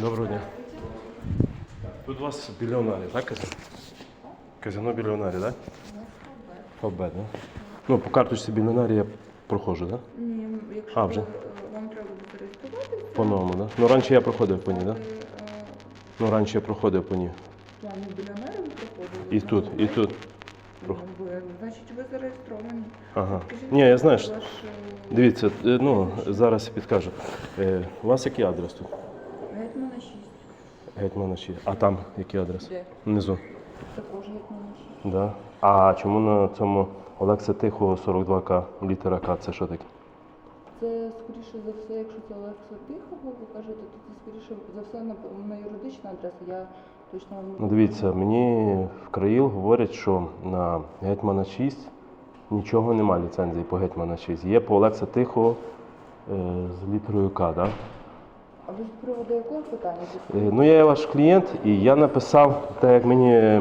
Доброго дня. Тут у вас біліонарі, так? казино? Казино біліонарі, так? Фабет, так? Ну, по карточці біліонарі я проходжу, так? Ні, якщо А, вже? е, вам треба буде зареєструватися, По-новому, так? Ну, раніше я проходив по ній, так? е, Ну, раніше я проходив по ній. в плані біліонерів проходили. І тут, і тут. Ну, ви, значить, ви зареєстровані. Ага. Скажіть, Ні, я знаю, що... ваш, е, Дивіться, е, ну, зараз я підкажу. Е, У вас який адрес тут? Гетьмана 6. А там який адрес? Де? Внизу. Також Гетьмана 6. Да. А чому на цьому Олекса Тихого 42К, літера К, це що таке? Це скоріше за все, якщо це Олекса Тихого, ви кажете, то це скоріше за все на, на юридична адреса. Я точно вам не Ну, дивіться, мені в Країл говорять, що на Гетьмана 6 нічого немає ліцензії по Гетьмана 6. Є по Олекса Тихого е, з літерою К, да? А ви з приводу якого питання? Е, Ну, я є ваш клієнт, і я написав, так як мені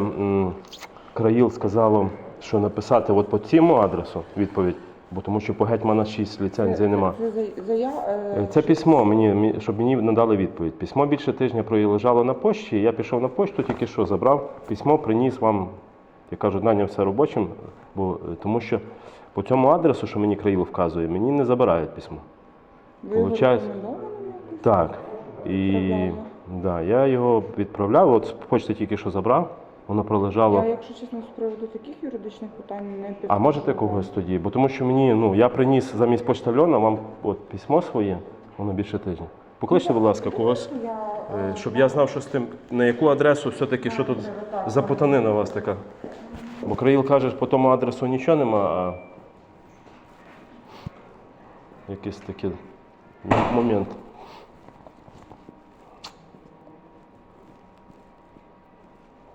Країл сказало, що написати от по цьому адресу відповідь, бо тому що по Гетьмана 6 ліцензії нема. Це, зая, е, Е, Це письмо, мені, щоб мені надали відповідь. Письмо більше тижня пролежало на пошті. Я пішов на пошту, тільки що забрав письмо, приніс вам, я кажу, наняв все робочим, бо, тому що по цьому адресу, що мені країл вказує, мені не забирають письмо. ви получається- Так. І Відправляли? да, я його відправляв, от з почти тільки що забрав, воно пролежало. Я, якщо чесно, з приводу таких юридичних питань не А можете когось тоді? Бо тому що мені, ну, я приніс замість почтальона вам от письмо своє, воно більше тижня. Покличте, будь ласка, когось. Е, Щоб я знав, що з тим, на яку адресу все-таки, що тут за потанина у вас така. Бо Країл каже, по тому адресу нічого нема, а якийсь такий момент.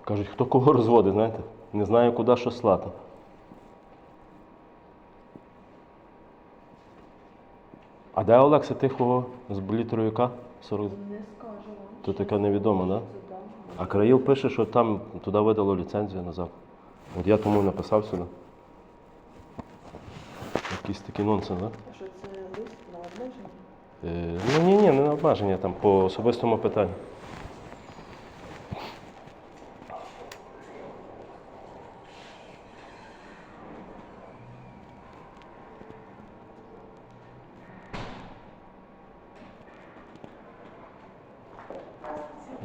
Кажуть, хто кого розводить, знаєте? Не знаю, куди що слати. А де Олекса Тихого з літерою К? 40... не скажу. То така невідома, так? Да? А Країл пише, що там туди видало ліцензію назад. От я тому написав сюди. Якийсь такий нонсенс, так? А що це лист на обмеження? Е, ну ні, ні, не на обмеження, там по особистому питанню.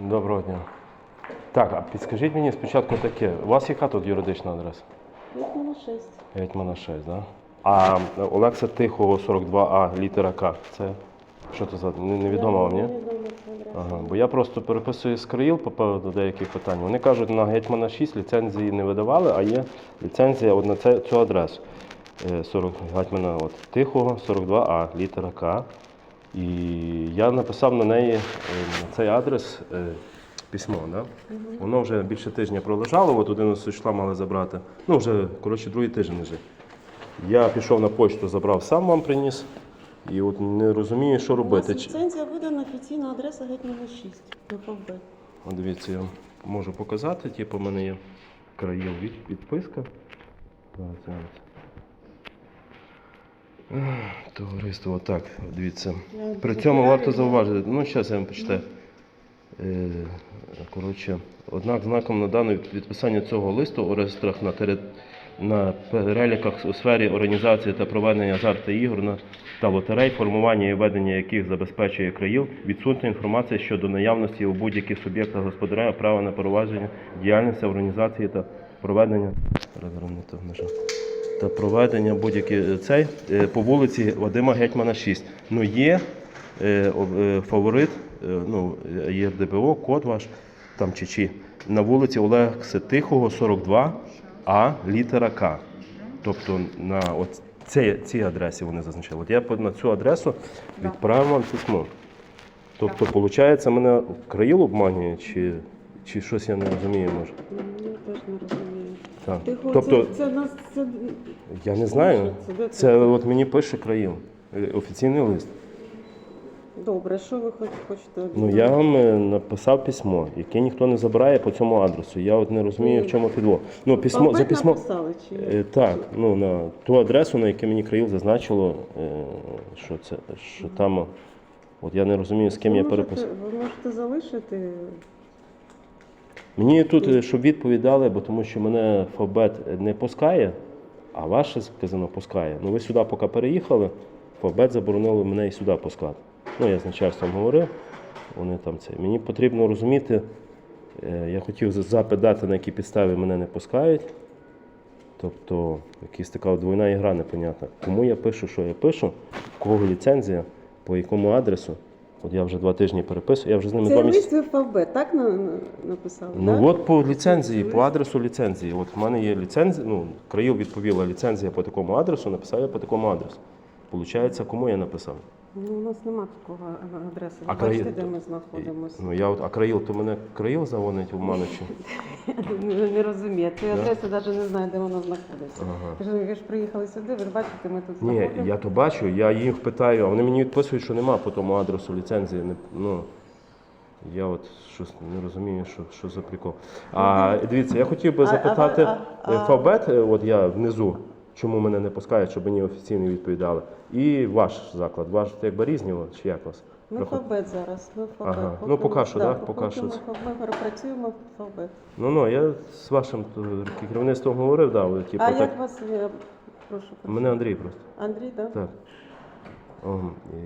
Доброго дня. Так, а підскажіть мені спочатку таке. У вас яка тут юридична адреса? Гетьмана 6. Гетьмана 6, так? Да? А Олекса Тихого 42А, літера К. Це що це за не- невідомо вам, ні? Ага, бо я просто переписую з країл по поводу деяких питань. Вони кажуть, на Гетьмана 6 ліцензії не видавали, а є ліцензія от на це, цю адресу. Е, 40, Гетьмана от, Тихого 42А, літера К. І я написав на неї е, на цей адрес е, письмо. Да? Воно вже більше тижня пролежало, от 11 числа мали забрати. Ну, вже коротше, другий тиждень лежить. Я пішов на почту, забрав сам вам приніс. І от не розумію, що У вас робити. Ліцензія видана офіційна адреса Гетьмана 6 на ФБ. От дивіться, я можу показати. Типу, у мене є країл від підписка. Товариство, отак, дивіться. При цьому варто зауважити. Ну, зараз я вам почитаю. Е, Коротше, однак знаком надано підписання цього листу у реєстрах на, тери... на переліках у сфері організації та проведення азартних ігор та лотерей, формування і ведення яких забезпечує країл, відсутня інформація щодо наявності у будь-яких суб'єктах господарювання права на провадження діяльності організації та проведення та проведення будь-яких цей е, по вулиці Вадима Гетьмана 6. Ну є е, е, фаворит, е, ну, є РДБО, код ваш, там чи чи, на вулиці Олекси Тихого, 42, А, літера К. Тобто на от цій, цій адресі вони зазначили. От я на цю адресу відправив вам письмо. Тобто, виходить, мене країл обманює, чи, чи щось я не розумію, може. Ну, Я теж не розумію. Так. Тихо, Тобто, це, це нас це я не знаю. Це це? Це от мені пише країл. е, Офіційний лист. Добре. Що ви хоч- хочете? від Ну я вам е, написав письмо, яке ніхто не забирає по цьому адресу. Я от не розумію, в чому підвох. Ну, письмо за письмо. написали чи ні? Е, Так, ну на ту адресу, на яку мені країл зазначило, е, що це що там От я не розумію, з ким я ви можете, переписую. ви можете залишити. Мені тут, е, щоб відповідь дали, бо тому що мене Фабет не пускає, а ваше казано пускає. Ну ви сюди поки переїхали, Фабет заборонили мене і сюди пускати. Ну, я з начальством говорив, вони там це. Мені потрібно розуміти, е, я хотів запит дати, на які підстави мене не пускають. Тобто, якась така двойна ігра непонятна. Кому я пишу, що я пишу, в кого ліцензія, по якому адресу. От я вже два тижні переписую, я вже з ними Це два місяці. в ФБ, так на, на- написали? Ну так? от по ліцензії, по адресу ліцензії. От в мене є ліцензія, ну, Країл відповіла ліцензія по такому адресу, написав я по такому адресу. Получається, кому я написав? Ну, у нас немає такого адреси. Ви бачите, краї- де ми знаходимося? Ну я от, а Країл, то мене Країл завонить в маночі. Не, не розумію. Цієї Да? адреси навіть не знаю, де вона знаходиться. Ага. Ви ж, ви ж приїхали сюди, ви ж бачите, ми тут Ні, знаходимося. я то бачу, я їх питаю, а вони мені відписують, що нема по тому адресу ліцензії. Не, ну, я от щось не розумію, що, що за прикол. А дивіться, я хотів би А- а ви- запитати а- а- е, Фабет, е, от я внизу, чому мене не пускають, щоб мені офіційно відповідали. І ваш заклад, ваш якби різні, чи як вас? Ми Проход- ФБ зараз. Ми ФБ. Ага. Ну, поки що, да, поки поки що Ми це. ФБ працюємо в ФБ. Ну ну я з вашим е, керівництвом говорив, да, ви, типу, а так. як вас, я прошу. Мене Андрій просто. Андрій, так? Так.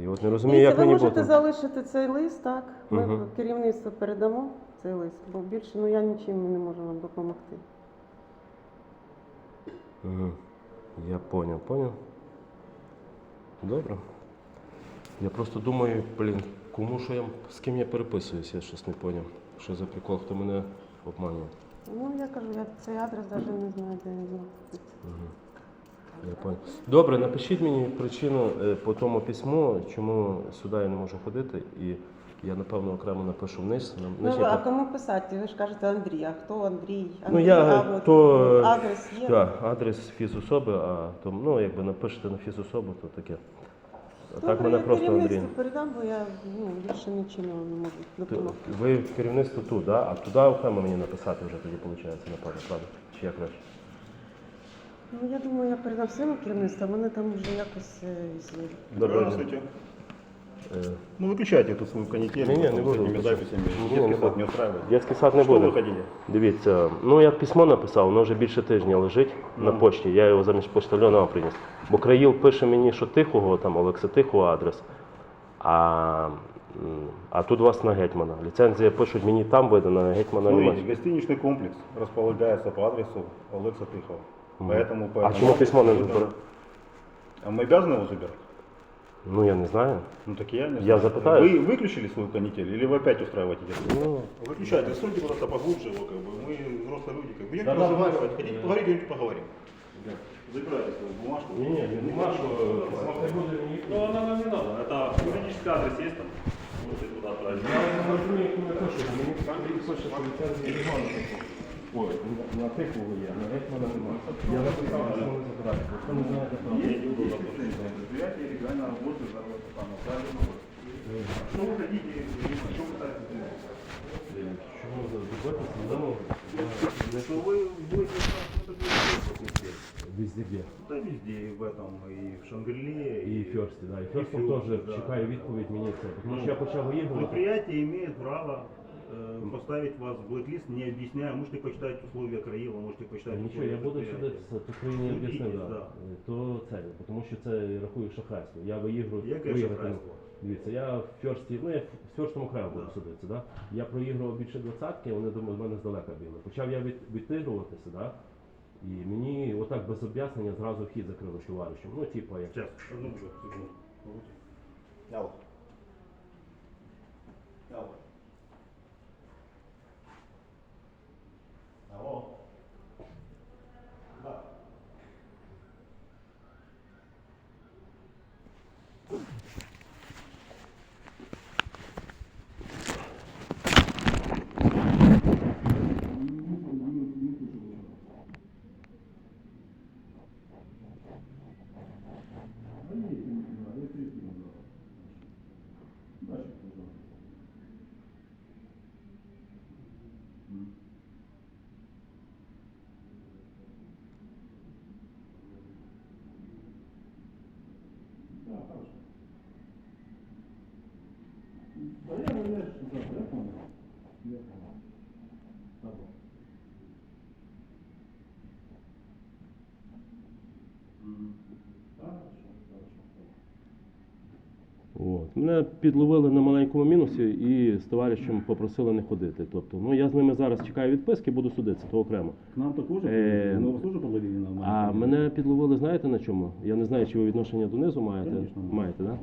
І от не розумію, Дивіться, як ви мені можете бути. залишити цей лист, так? Ми Мгм. керівництву передамо цей лист, бо більше ну, я нічим не можу вам допомогти. Угу. Я понял, понял. Добре. Я просто думаю, блін, кому що я з ким я переписуюсь, я щось не поняв. Що за прикол, хто мене обманює. Ну, я кажу, я цей адрес навіть не знаю, де він знаходиться. Я понял. Добре, напишіть мені причину е, по тому письму, чому сюди я не можу ходити, і я напевно окремо напишу вниз. на- Ну, а кому писати? Ви ж кажете Андрій, а хто Андрій? Ну я а то адрес є? Так, адрес фізособи, а то ну якби напишете на фізособу, то таке. А так мене я просто Андрій. передам, бо я ну, більше нічим не можу допомогти. Ви керівництво тут, да? а туди окремо мені написати вже тоді виходить, напевно, правда? Чи як краще? Ну, я думаю, я передам своєму керівництву, а мене там вже якось е, з- Здравствуйте. Е, Ну выключайте эту свою канитель Не-не, потом не с буду этими выключать. записями. Не, не Детский сад буду. не устраивает. Детський сад не Что буде. вы хотите? Дивіться, ну я письмо написав, воно вже більше тижня лежить на Ну. почті. Я його замість поштальона приніс. Бо Країл пише мені, що тихого, там Олекса Тихого адрес. А, м, а тут у вас на гетьмана. Ліцензія пишуть, мені там видана, на гетьмана немає. Смотрите, гостиничный комплекс располагается по адресу Олекса Тыхова. Поэтому, А поэтому- чому письмо не забрали? А мы обязаны его забирать? Ну я не знаю. Ну так я не Я знаю. запытаюсь. Вы выключили свою канитель или вы опять устраиваете детский сад? Ну, Выключайте, стойте просто поглубже его, как бы. Мы взрослые люди, как бы. Идете Да-да, разговаривать, да. хотите поговорить, идете поговорим. Забирайте свою бумажку. ні, ні, нема, що письмо не буде мені. Ну, она нам не надо. Это юридический адрес есть там? Можете туда отправить. Я не розумію, яку я пишу, бо мені Андрій пише, що ліцензії немає. Ой, на- на тихого є, на гетьмана немає. Я написав, що не забирати, бо хто не знає, де там. Мне неудобно, потому что предприятие легально работает, за там, правильно Что вы хотите, что вы хотите? Чому добитися? Не можу. Я Что вы будете что-то Везде де. Да везде, и в этом, и в Шангриле, І Ферсті, да. І Ферстом Ферсті, теж да. чекаю відповідь мені це. Тому що я почав виїхати. Предприятие имеет право э, поставить вас в блэк-лист, не объясняя. Можете почитать условия Краила, можете почитать Нічого, я условия буду сюди предприятия. це Україні об'яснив, Судіть, да. да. то це, тому що це я рахую шахрайство. Я виіграю, Яке виграти. шахрайство? Дивіться, я в Ферсті, ну я в Ферстому окремо буду Да. судитися, да? Я проігрував більше двадцятки, вони думали, в мене здалека бігли. Почав я від, відтигруватися, да? І мені отак без об'яснення зразу вхід закрили товаришем. Ну, типу, як Сейчас, одну минуту, секунду. Алло. Алло. Алло. Мене підловили на маленькому мінусі і з товаришем попросили не ходити. Тобто, ну я з ними зараз чекаю відписки, буду судитися, то окремо. К нам також, Е, вас теж подловили на А маленькому мене підловили, знаєте на чому? Я не знаю, чи ви відношення донизу маєте. Конечно. Маєте, да?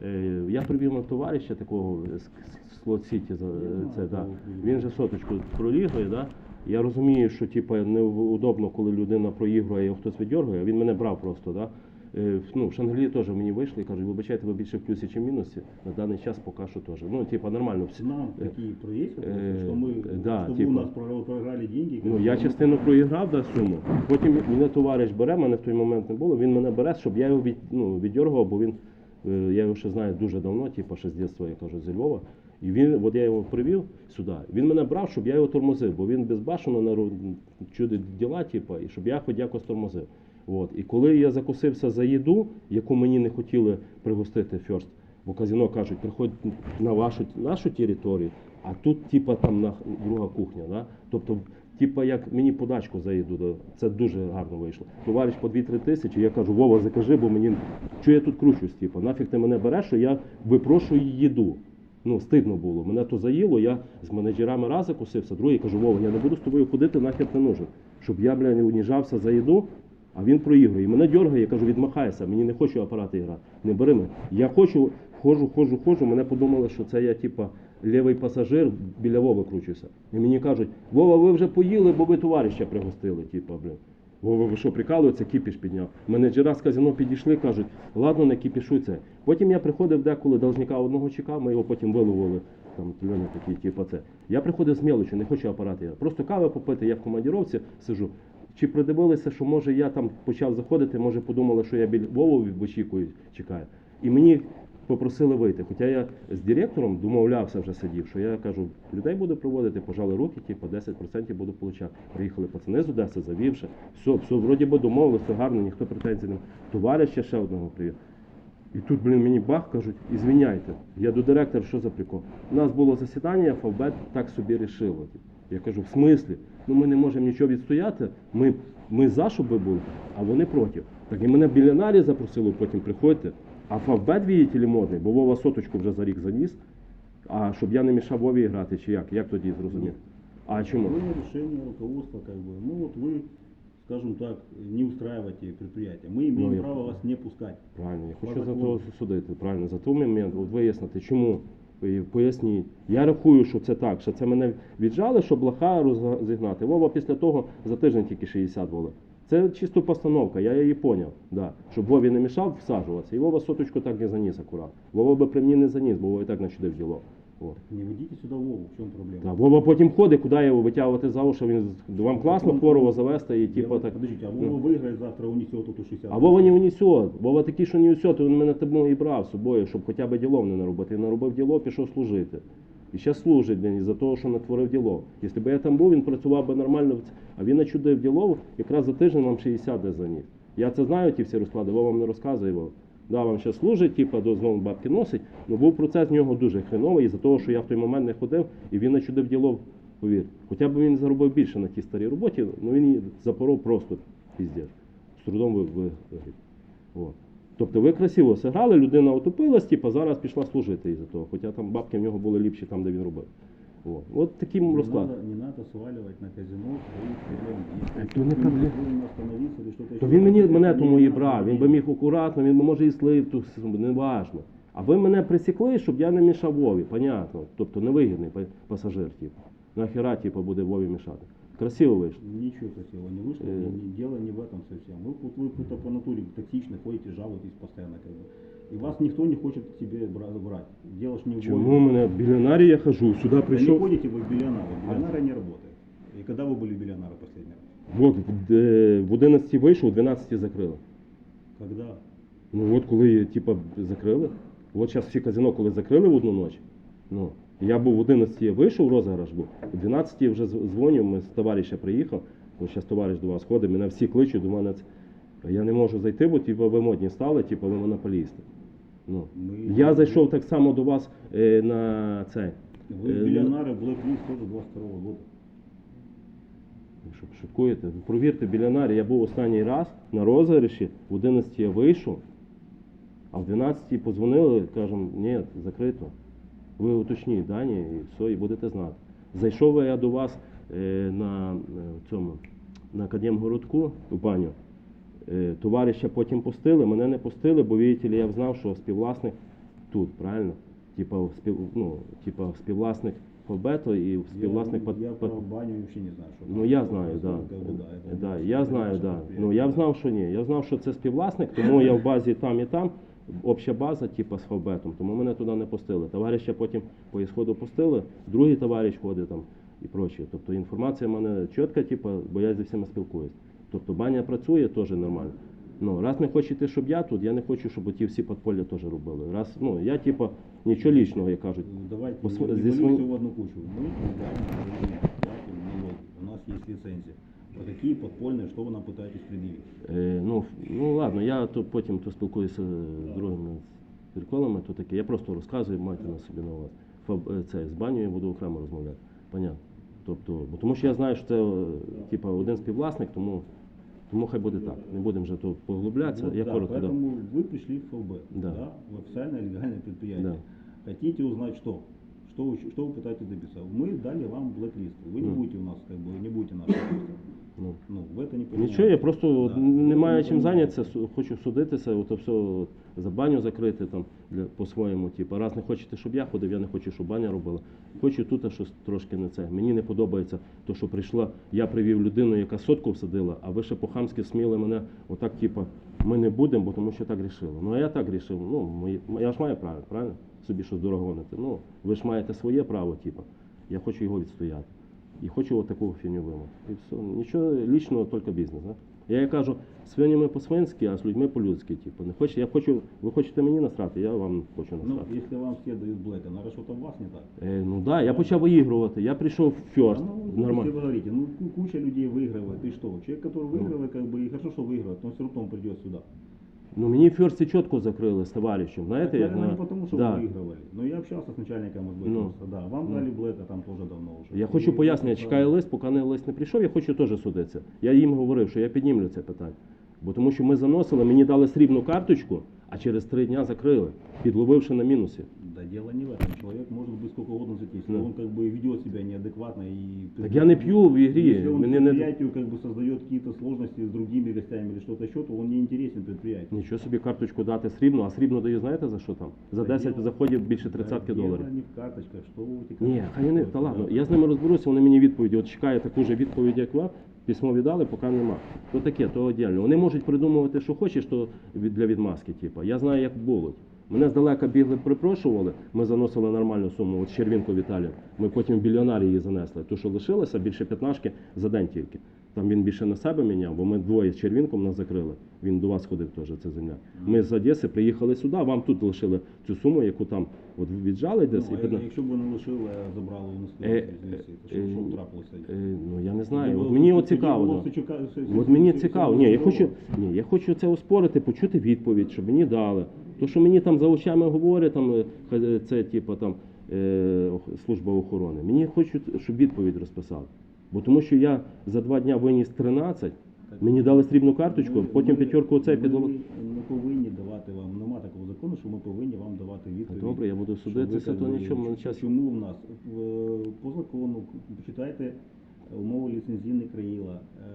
Да. Е, Я привів на товариша такого з з Слот Сіті, за- це, да. він же соточку пролігає, да? Я розумію, що типу, неудобно, коли людина проігрує, його хтось віддергує, він мене брав просто. Да? Е, Ну, в Шангелі теж мені вийшли і кажуть, вибачайте, ви більше в плюсі, чи в мінусі. На даний час поки що теж. Ну, типу, нормально. Всі- Нам Е, такие проезды, э, что мы, да, что вы типа. у нас проиграли, проиграли деньги. Ну, как я бы, частину проіграв да, суму. Потім мене товариш бере, мене в той момент не було. Він мене бере, щоб я його від, ну, віддергував, бо він, е, я його ще знаю дуже давно, типу, ще з дитинства, я кажу, зі Львова. І він, от я його привів сюди. Він мене брав, щоб я його тормозив, бо він безбашено нару- чудить діла, типу, і щоб я хоч якось тормозив. От. І коли я закусився за їду, яку мені не хотіли пригостити ферст, бо казино кажуть, приходь на вашу нашу територію, а тут, типа, там на друга кухня. Да? Тобто, типа, як мені подачку за їду, да, це дуже гарно вийшло. Товариш по 2-3 тисячі, я кажу, Вова, закажи, бо мені що я тут кручусь, типа, нафіг ти мене береш, що я випрошую їду. Ну, стидно було. Мене то заїло, я з менеджерами раз закусився, другий кажу, Вова, я не буду з тобою ходити, нахер не нужен. Щоб я, бля, не уніжався за їду, а він проігрує. Мене дергає, я кажу, відмахайся, мені не хочу апарати грати. Не бери мене. Я хочу, ходжу, ходжу, ходжу. Мене подумали, що це я, типа, лівий пасажир біля Вови кручуся. І мені кажуть, Вова, ви вже поїли, бо ви товариша пригостили, типа, блин. Вова, ви що, прикалується, кіпіш підняв. Менеджера з казино підійшли, кажуть, ладно, не кіпішуй це. Потім я приходив деколи, должника одного чекав, ми його потім виловили. Там Льоня такий, типу, це. Я приходив з мелочі, не хочу апарати. Просто кави попити, я в командіровці сижу. Чи придивилися, що може я там почав заходити, може подумали, що я біля Вову вичікую, чекаю. І мені попросили вийти. Хоча я з директором домовлявся вже сидів, що я кажу, людей буду проводити, пожали руки, типу 10% буду получати. Приїхали пацани з Одеси, завівши. Все, все, вроді би домовилися, гарно, ніхто претензій не має. Товариша ще одного привів. І тут, блін, мені бах кажуть, ізвиняйте, я до директора, що за прикол? У нас було засідання, Фавбет так собі рішило. Я кажу, в смислі? Ну ми не можемо нічого відстояти, ми, ми за, щоб ви були, а вони проти. Так і мене білянарі запросили, потім приходьте. А Фавбет, видите ли, модний, бо Вова соточку вже за рік заніс. А щоб я не мішав Вові грати, чи як? Як тоді зрозумів? А чому? Было решение руководства, как бы, ну вот вы, скажем так, не устраиваете предприятие. Мы имеем Ну, я право понял. вас не пускать. Правильно, я По хочу за закону. то судити. Правильно, за той момент, от вияснити, чому. Поясніть. Я рахую, що це так, що це мене віджали, щоб лоха розігнати. Вова після того за тиждень тільки 60 воли. Це чисто постановка, я її поняв. Да. Щоб Вові не мішав всаджуватися. І Вова соточку так не заніс акурат. Вова би при мені не заніс, бо Вова і так начудив діло. От. Не ведите сюда Вову, в чем проблема? Да. Вова потім ходить, куди його витягувати за уші, він вам класно хворого завести і типу так. Подождите, а. Вова выиграет завтра, унесет эту 60. А Вова не унесет. Вова такий, що не унесет, він мене тому і брав з собою, щоб хоча б ділом не наробити. Він наробив діло, пішов служити. І ще служить він із-за того, що натворив діло. Якщо б я там був, він працював би нормально, а він начудив діло, якраз за тиждень вам 60 десь заніс. Я це знаю, ті всі розклади, Вова вам не розказує. Вова. Да, вам ще служить, типа до бабки носить, але був процес в нього дуже хреновий, із-за того, що я в той момент не ходив, і він начудив діло, повір. Хоча б він заробив більше на тій старій роботі, ну він її запоров просто піздець. З трудом ви, ви, вигріб. От. Тобто ви красиво зіграли, людина отопилась, типу, зараз пішла служити із-за того. Хоча там бабки в нього були ліпші там, де він робив. От, От таким не розклад. надо, не надо сваливать на казино свои проблемы. Если То не вы проблема. вынуждены остановиться или что-то То еще, він мені это мене не тому і надо брав. Він би говорить. міг акуратно, він би може і слив ту суму, не важно. А ви мене присікли, щоб я не мішав Вові, понятно. Тобто невигідний па- пасажир, типу. Нахера, типу, буде Вові мішати. Красиво вийшло. Ничего красивого не вышло, Э. и дело не в этом совсем. Вы, вот вы какой-то по натуре токсичны, ходите, жалуетесь постоянно. Как бы. И вас никто не хочет к себе бра- брать. Дело ж не в Чому Вове. мене біліонарі я хожу, сюди Вы не прийшов. ходите вы в Биллионары. Биллионары не работают. И когда вы были Биллионары последний раз? От в, де- в 11 вийшов, в 12 закрили. Когда? Ну от коли типа закрили. От зараз всі казино, коли закрили в одну ніч. Ну, я був в 11 вийшов, розіграш був. В 12 вже з- дзвоню, ми з товариша приїхав. От зараз товариш до вас ходить, мене всі кличуть до мене. це- Я не можу зайти, бо типу, ви модні стали, типу, ви монополісти. Ну. Ми- Я зайшов так само до вас е, на цей. Вы Э, миллионары Black List тоже 22 года. Ви Що шуткуєте? Провірте білянарі, я був останній раз на розіграші, в 11 я вийшов, а в 12 подзвонили, кажемо, ні, закрито. Ви уточніть дані і все, і будете знати. Зайшов я до вас е, на е, цьому на Академгородку у баню. Е, товариша потім пустили, мене не пустили, бо видите ли, я знав, що співвласник тут, правильно? Типа, спів, ну, типа співвласник Фобето і співвласник я, пад- я пад- про баню вообще не знаю. Что Ну я знаю, да. Как бы, да, это да. ваше- Я это знаю, ваше да. предприятие. Ну я знав, що ні. Я знав, що це співвласник, тому я в базі там і там. Обща база, типу, з фабетом, тому мене туди не пустили. Товариша потім по ісходу пустили, другий товариш ходить там і прочее. Тобто інформація в мене чітка, типу, бо я зі всіма спілкуюсь. Тобто баня працює теж нормально. Ну, раз не хочете, щоб я тут, я не хочу, щоб ті всі подполля теж робили. Раз, ну, я, типу, нічого лічного, як кажуть. Ну, Давайте По не, сво- не здесь валим мы- всё в одну кучу. Мы платим платим налоги. У нас есть лицензия. А какие подпольные, что вы нам пытаетесь предъявить? Е, ну, ф- ну ладно, я то потім то спілкуюся з другими приколами, то таке. Я просто розказую, майте на собі на увазі. Фаб, е, це, з баню я буду окремо розмовляти. Понятно. Тобто, бо тому що я знаю, що це е, типа, один співвласник, тому, Тому хай буде так. Не будемо вже то поглублятися. Вот, я да, коротко да. поэтому вы пришли в ФБ, Да. в официальное легальное предприятие. Да. Хотите узнать что? Что вы, что вы пытаетесь добиться? Мы дали вам блэк-лист. Вы не Ну. будете у нас, как бы, не будете нашим гостем. Ну. Ну, в это не понимаете. Нічого, я просто Да. не маю чим зайнятися, су- хочу судитися, ото все от, за баню закрити там для, по-своєму. Типу, раз не хочете, щоб я ходив, я не хочу, щоб баня робила. Хочу тут щось трошки не це. Мені не подобається то, що прийшла, я привів людину, яка сотку всадила, а ви ще по-хамськи сміли мене отак, типу, ми не будемо, бо тому що так рішили. Ну а я так рішив. Ну, мої, я ж маю право, правильно? Собі щось дорогонити. Ну, ви ж маєте своє право, типу. Я хочу його відстояти І хочу от таку фігню вимогти. І все. Нічого лічного, тільки бізнес. Да? Я їй кажу, свинями по-свинськи, а з людьми по-людськи. Типу. Не хочу, я хочу, ви хочете мені насрати, я вам хочу Ну, насрати. если вам все дают блэка, наверное, что-то у вас не так. Е, ну так, да, я почав виігрувати. Я прийшов в фьорст. Ну, Нормально. Если вы говорите, ну ку- куча людей выигрывает, и что? Человек, который Ну. выигрывает, как бы, и хорошо, что выигрывает, но все равно он придет сюда. Ну мені в фьорсті чітко закрили з товаришем. Знаєте, Так, як наверное, на... не потому, что да. вы выигрывали. Но я общался с начальником СБ, Ну. просто, да. Вам Ну. дали блэка там тоже давно уже. Я хочу И пояснення, я просто- чекаю лист, поки не лист не прийшов, я хочу теж судитися. Я їм говорив, що я піднімлю це питання. Бо тому що ми заносили, мені дали срібну карточку, а через три дня закрили, підловивши на мінусі. Да дело не в этом. Человек может быть сколько угодно зайти. Если Ну. он как бы ведет себя неадекватно и... Так я не пью в ігрі. Если он Мене не... предприятию как бы создает какие-то сложности с другими гостями или что-то еще, то он не интересен предприятию. Нічого собі карточку дати срібну, а срібну даю, знаєте за що там? За Да 10 дело- заходів більше 30 Да доларів. Дело не в карточках, что вы эти Ні, карточки хай вони, строите, та ладно, да. я з ними розберуся, вони мені відповіді. От чекаю таку ж відповідь, як вам. Письмо віддали, поки нема. То таке, то одягно. Вони можуть придумувати, що хочеш, то для відмазки, типу. Я знаю, як було. Мене здалека бігли, припрошували, ми заносили нормальну суму, от Червінку Віталію. Ми потім в її занесли. То, що лишилося, більше п'ятнашки за день тільки. Там він більше на себе міняв, бо ми двоє з Червінком нас закрили. Він до вас ходив теж, це земля. Ми з Одеси приїхали сюди, вам тут лишили цю суму, яку там от віджали десь. Ну, і а якщо б ви не лишили, а забрали у нас Е, що, е, що трапилося? Е, Ну я не знаю. От мені от цікаво. да. От мені цікаво. Ні, я хочу, ні, я хочу це оспорити, почути відповідь, щоб мені дали. То, що мені там за очами говорять, там е, це типу там е, служба охорони. Мені хочуть, щоб відповідь розписали. Бо тому що я за два дня виніс 13, мені дали срібну карточку, Ми- потім ми- п'ятерку оцей ми підловив. Не повинні давати вам, нема такого закону, що ми повинні вам давати відповідь. Добре, я буду судитися, то нічого, мене час. Чому в нас В- по закону почитайте умови ліцензійних країла. Е,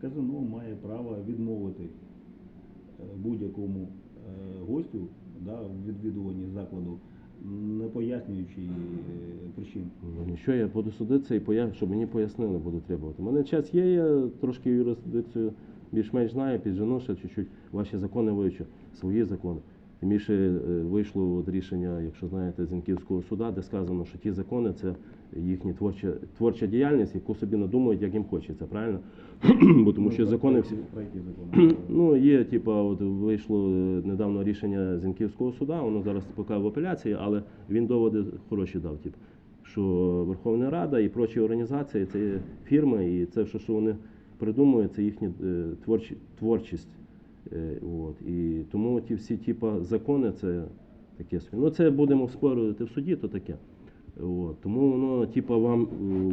Казино має право відмовити е, будь-якому е, гостю да, в відвідуванні закладу, не пояснюючи е, причин. Ну Що я буду судитися і поясню, щоб мені пояснили, буду требувати. У мене час є, я трошки юрисдикцію більш-менш знаю, піджену чуть-чуть ваші закони вивчу, свої закони. Тим більше е, вийшло от рішення, якщо знаєте, Зінківського суда, де сказано, що ті закони це їхня творча, творча діяльність, яку собі надумують, як їм хочеться, правильно? Бо тому що Ну, закони всі. Закони? Ну, є, типа, от вийшло е, недавно рішення Зінківського суда, воно зараз поки в апеляції, але він доводи хороші дав, типу, що Верховна Рада і прочі організації це є фірми, і це все, що вони придумують, це їхня е, творчі, творчість. Е, От. І тому ті всі типа, закони це таке. Ну, це будемо спорити в суді, то таке. От, тому воно, типу, вам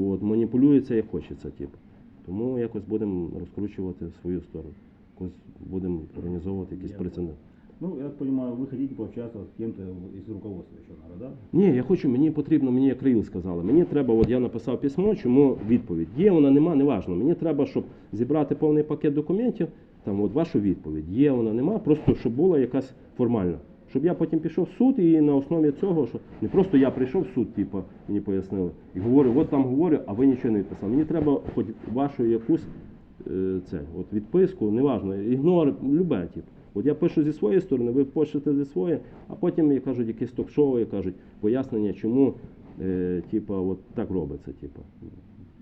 от, маніпулюється як хочеться, типу. Тому якось будемо розкручувати в свою сторону. Якось будемо організовувати якісь Я. Ну, я так понимаю, вы хотите пообщаться с кем-то из руководства еще, надо, да? Ні, я хочу, мені потрібно, мені як Раїл сказали, мені треба, от я написав письмо, чому відповідь. Є вона, нема, неважно. Мені треба, щоб зібрати повний пакет документів, там от вашу відповідь. Є вона, нема, просто щоб була якась формальна. Щоб я потім пішов в суд і на основі цього, що не просто я прийшов в суд, типу, мені пояснили, і говорю, от там говорю, а ви нічого не відписали. Мені треба хоч вашу якусь е, це, от відписку, неважно, ігнор, любе, типу. От я пишу зі своєї сторони, ви пишете зі своєї, а потім, як кажуть, якесь ток-шоу, кажуть, пояснення, чому е, типа, от так робиться.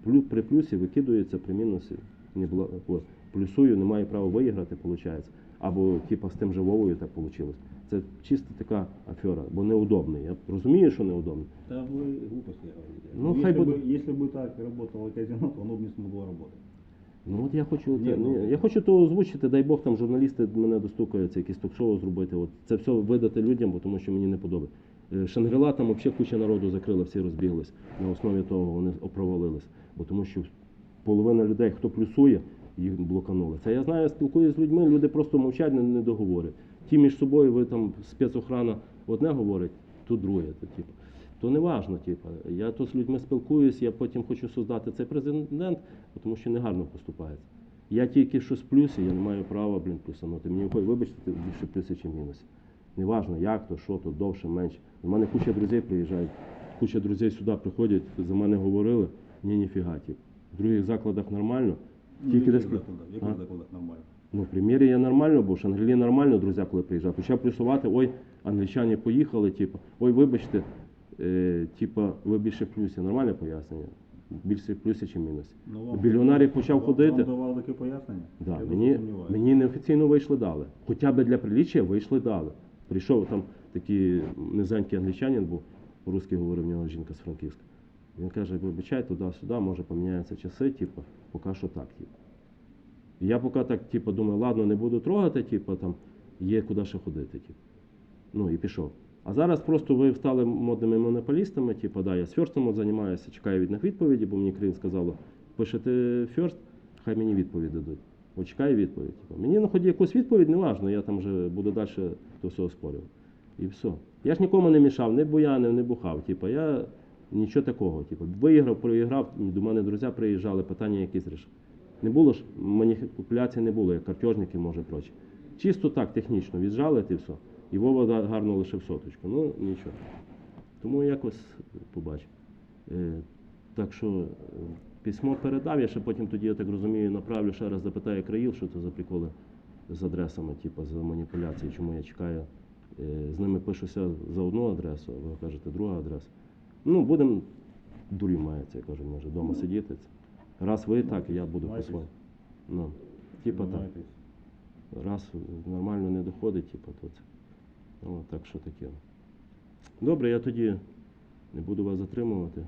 Плю, при плюсі викидується, при мінусі не от, плюсую, не маю права виграти, виходить. Або типа, з тим же Вовою так вийшло. Це чисто така афера, бо неудобно. Я розумію, що неудобно. Да вы глупости говорите. Ну, если, хай бы, будет. если бы так работало казино, то оно бы не смогло работать. Ну от я хочу, Ні, це, ну- ні, я хочу то озвучити, дай Бог там журналісти до мене достукаються, якісь ток-шоу зробити. От це все видати людям, бо тому що мені не подобається. Е, Шангрила там взагалі куча народу закрила, всі розбіглись. На основі того вони опровалились. Бо тому що половина людей, хто плюсує, їх блоканули. Це я знаю, я спілкуюся з людьми, люди просто мовчать, не, не договорять. Ті між собою, ви там спецохрана одне говорить, тут друге. То, типу. То не важно, типу. Я то з людьми спілкуюсь, я потім хочу создати цей президент, тому що негарно поступається. Я тільки щось плюсі, я не маю права, блін, плюсанути. Мені хоч вибачте, більше плюсів, ніж мінусів. Неважно, як то, що то, довше, менше. У мене куча друзів приїжджають, куча друзів сюди приходять, за мене говорили, ні, ніфіга, типу. В других закладах нормально, тільки в десь. в яких закладах нормально. Ну, в прем'єрі я нормально був, в Шангрілі нормально, друзі, коли приїжджав. Почав плюсувати, ой, англічані поїхали, типу, ой, вибачте, е, типу, ви більше в плюсі. Нормальне пояснення? Більше в плюсі, чи мінусі. Ну, вам- почав вам- ходити. Вам давали таке пояснення? Да, Я мені, сумніваюся. мені неофіційно вийшли дали. Хоча б для приліччя вийшли дали. Прийшов там такий низенький англічанин був, по-русски говорив, в нього жінка з Франківська. Він каже, вибачай, туди-сюди, може поміняються часи, типу, поки що так. Типу. Я поки так, типу, думаю, ладно, не буду трогати, типу, там є куди ще ходити. Типу. Ну і пішов. А зараз просто ви стали модними монополістами, типу, да, я з ферстом займаюся, чекаю від них відповіді, бо мені Крим сказало, пишете ферст, хай мені відповідь дадуть. От відповідь. Типу. Мені на ході якусь відповідь, не важливо, я там вже буду далі то все оспорювати. І все. Я ж нікому не мішав, не буянив, не бухав. Типу, я нічого такого. Типу, виграв, проіграв, до мене друзі приїжджали, питання якісь рішили. Не було ж маніпуляцій не було, як картежники, може прочі. Чисто так, технічно, віджали і все. І Вова гарно лишив соточку. Ну, нічого. Тому якось побачив. Е, так що е, письмо передав, я ще потім тоді, я так розумію, направлю ще раз запитаю країл, що це за приколи з адресами, типу, за маніпуляції, чому я чекаю. Е, з ними пишуся за одну адресу, а ви кажете друга адреса. Ну, будемо дурі мається, я кажу, може, вдома сидіти. Раз ви так, я буду по-своєму. Ну, типа так. Намагайтесь. Раз нормально не доходить, типу, то це. Ну, так що таке. Добре, я тоді не буду вас затримувати.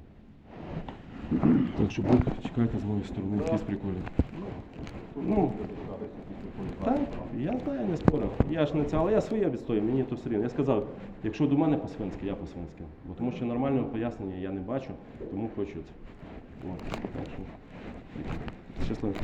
Так що будь чекайте з моєї сторони якісь приколи. Ну, так, я знаю, не спорив. Я ж не це, але я своє відстою, мені то все рівно. Я сказав, якщо до мене по-свинськи, я по-свинськи. Бо тому що нормального пояснення я не бачу, тому хочу це. От, так що. Щасливо.